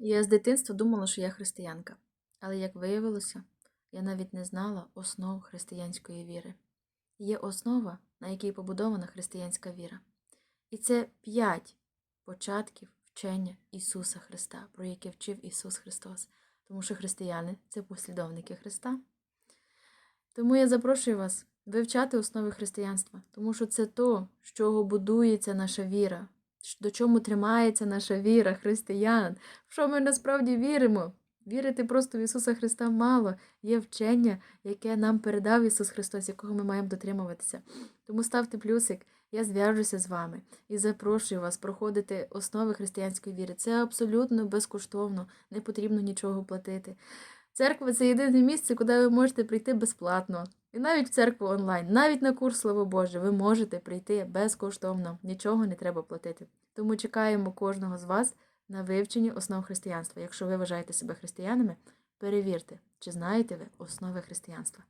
Я з дитинства думала, що я християнка, але як виявилося, я навіть не знала основ християнської віри. Є основа, на якій побудована християнська віра. І це п'ять початків вчення Ісуса Христа, про яке вчив Ісус Христос. Тому що християни це послідовники Христа. Тому я запрошую вас вивчати основи християнства, тому що це то, з чого будується наша віра, до чому тримається наша віра християн, в що ми насправді віримо. Вірити просто в Ісуса Христа мало. Є вчення, яке нам передав Ісус Христос, якого ми маємо дотримуватися. Тому ставте плюсик, я зв'яжуся з вами і запрошую вас проходити основи християнської віри. Це абсолютно безкоштовно, не потрібно нічого платити. Церква це єдине місце, куди ви можете прийти безплатно. І навіть в церкву онлайн, навіть на курс Слово Боже, ви можете прийти безкоштовно, нічого не треба платити. Тому чекаємо кожного з вас на вивченні основ християнства. Якщо ви вважаєте себе християнами, перевірте, чи знаєте ви основи християнства.